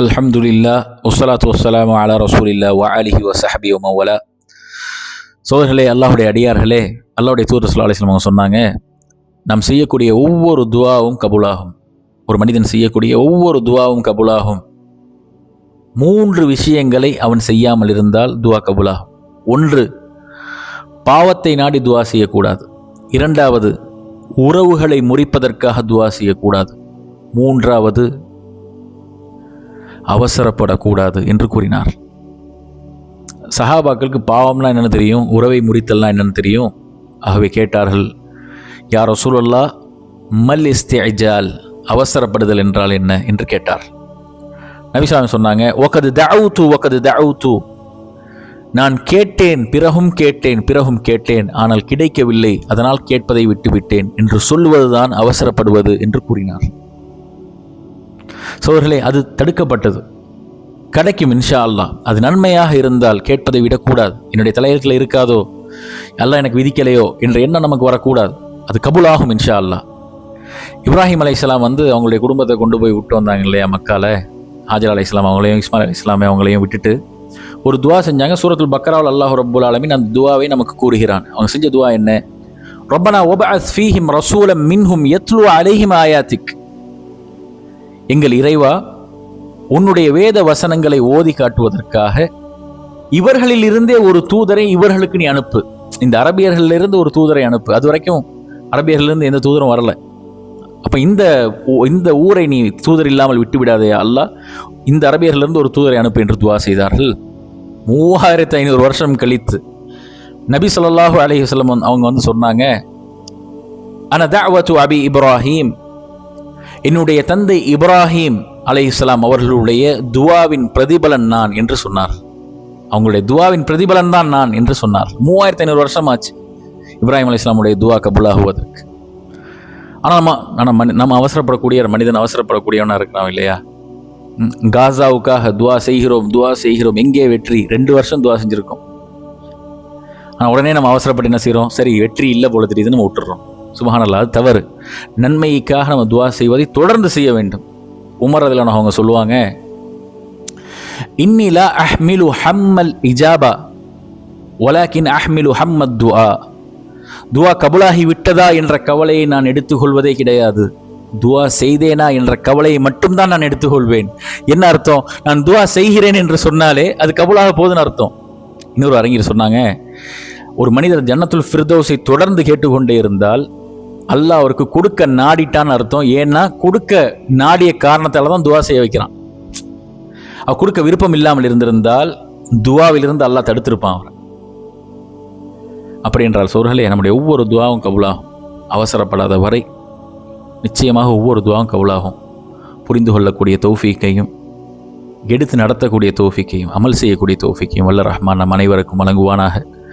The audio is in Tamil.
அல்ஹம்துலில்லா ஒசலாத் வசலாம் அலா ரசூலில்லா வ அலிஹி வசஹபி சஹபி சோதர்களே அல்லாஹுடைய அடியார்களே அல்லாஹுடைய தூர் சுல்லா அவங்க சொன்னாங்க நாம் செய்யக்கூடிய ஒவ்வொரு துவாவும் கபுலாகும். ஒரு மனிதன் செய்யக்கூடிய ஒவ்வொரு துவாவும் கபுலாகும். மூன்று விஷயங்களை அவன் செய்யாமல் இருந்தால் துவா கபுலாகும். ஒன்று பாவத்தை நாடி துவா செய்யக்கூடாது. இரண்டாவது உறவுகளை முறிப்பதற்காக துவா செய்யக்கூடாது. மூன்றாவது அவசரப்படக்கூடாது என்று கூறினார். சஹாபாக்களுக்கு பாவம்லாம் என்னென்னு தெரியும் உறவை முறித்தல்லாம் என்னென்னு தெரியும். ஆகவே கேட்டார்கள் யாரோ சூழல்லா மல் இஸ்திஜால் அவசரப்படுதல் என்றால் என்ன? என்று கேட்டார். நபிசாமி சொன்னாங்க ஒக்கது தூ ஒக்கது தூ நான் கேட்டேன் பிறகும் கேட்டேன் பிறகும் கேட்டேன் ஆனால் கிடைக்கவில்லை அதனால் கேட்பதை விட்டுவிட்டேன் என்று சொல்லுவதுதான் அவசரப்படுவது என்று கூறினார். சோர்களே அது தடுக்கப்பட்டது. கிடைக்கும் இன்ஷா அல்லா அது நன்மையாக இருந்தால் கேட்பதை விடக்கூடாது. என்னுடைய தலையத்தில் இருக்காதோ? அல்ல எனக்கு விதிக்கலையோ? என்ற எண்ணம் நமக்கு வரக்கூடாது. அது கபுலாகும் இன்ஷா அல்லா இப்ராஹிம் அலை இஸ்லாம் வந்து அவங்களுடைய குடும்பத்தை கொண்டு போய் விட்டு வந்தாங்க இல்லையா மக்கால? ஹாஜர் அலை இஸ்லாம் அவங்களையும் இஸ்மால் அலி இஸ்லாமே அவங்களையும் விட்டுட்டு ஒரு துவா செஞ்சாங்க. சூரத்துல் பக்ராவில் அல்லாஹ் ரபுல் ஆலமின் அந்த துவாவை நமக்கு கூறுகிறான். அவங்க செஞ்ச துவா என்ன? ரொம்பனா ஒபஅத் ஃபீஹிம் ரசூலம் மின்ஹும் எத்லு அலைஹிம் ஆயாத்திக். எங்கள் இறைவா உன்னுடைய வேத வசனங்களை ஓதி காட்டுவதற்காக இவர்களில் இருந்தே ஒரு தூதரை இவர்களுக்கு நீ அனுப்பு. இந்த அரபியர்களிலிருந்து ஒரு தூதரை அனுப்பு. அது வரைக்கும் அரபியர்களிலிருந்து எந்த தூதரும் வரல. அப்போ இந்த இந்த ஊரை நீ தூதர் இல்லாமல் விட்டு விடாதே அல்ல இந்த அரபியர்களிருந்து ஒரு தூதரை அனுப்பு என்று துவா செய்தார்கள். மூவாயிரத்து ஐநூறு வருஷம் கழித்து நபி சொல்லாஹு அலஹி அவங்க வந்து சொன்னாங்க அன அபி இப்ராஹிம். என்னுடைய தந்தை இப்ராஹிம் அலை இஸ்லாம் அவர்களுடைய துவாவின் பிரதிபலன் நான் என்று சொன்னார். அவங்களுடைய துவாவின் பிரதிபலன் தான் நான் என்று சொன்னார். மூவாயிரத்தி ஐநூறு வருஷம் ஆச்சு இப்ராஹிம் அலி இஸ்லாமுடைய துவா கபுலாகுவதற்கு. ஆனால் நம்ம ஆனால் மனி நம்ம அவசரப்படக்கூடிய மனிதன் அவசரப்படக்கூடியவனாக இருக்கிறான் இல்லையா? காசாவுக்காக துவா செய்கிறோம் துவா செய்கிறோம் எங்கே வெற்றி? ரெண்டு வருஷம் துவா செஞ்சுருக்கோம். ஆனால் உடனே நம்ம அவசரப்பட்டு என்ன செய்கிறோம் சரி வெற்றி இல்லை போல தெரியுதுன்னு நம்ம விட்டுறோம். சுபஹானல்லா அது தவறு. நன்மைக்காக நம்ம துவா செய்வதை தொடர்ந்து செய்ய வேண்டும். உமர் அதில் அவங்க சொல்லுவாங்க இன்னிலா அஹ்மிலு ஹம்மல் இஜாபா ஒலாக்கின் அஹ்மிலு ஹம்மத் துவா துவா கபுலாகி விட்டதா என்ற கவலையை நான் எடுத்துக்கொள்வதே கிடையாது. துவா செய்தேனா என்ற கவலையை மட்டும்தான் நான் எடுத்துக்கொள்வேன். என்ன அர்த்தம்? நான் துவா செய்கிறேன் என்று சொன்னாலே அது கபுலாக போதுன்னு அர்த்தம். இன்னொரு அறிஞர் சொன்னாங்க ஒரு மனிதர் ஜன்னத்துல் ஃபிர்தோஸை தொடர்ந்து கேட்டுக்கொண்டே இருந்தால் அல்லாஹ் அவருக்கு கொடுக்க நாடிட்டான்னு அர்த்தம். ஏன்னா கொடுக்க நாடிய காரணத்தால் தான் துவா செய்ய வைக்கிறான். அவர் கொடுக்க விருப்பம் இல்லாமல் இருந்திருந்தால் துவாவிலிருந்து அல்லாஹ் தடுத்திருப்பான் அவர் அப்படி என்றால் சோர்களே நம்முடைய ஒவ்வொரு துவாவும் கபுலாகும். அவசரப்படாத வரை நிச்சயமாக ஒவ்வொரு துவாவும் கபுலாகும். புரிந்து கொள்ளக்கூடிய தௌஃபீக்கையும் எடுத்து நடத்தக்கூடிய தோஃபிக்கையும் அமல் செய்யக்கூடிய தோஃபிக்கையும் வல்ல ரஹ்மான் நம் அனைவருக்கும் வழங்குவானாக.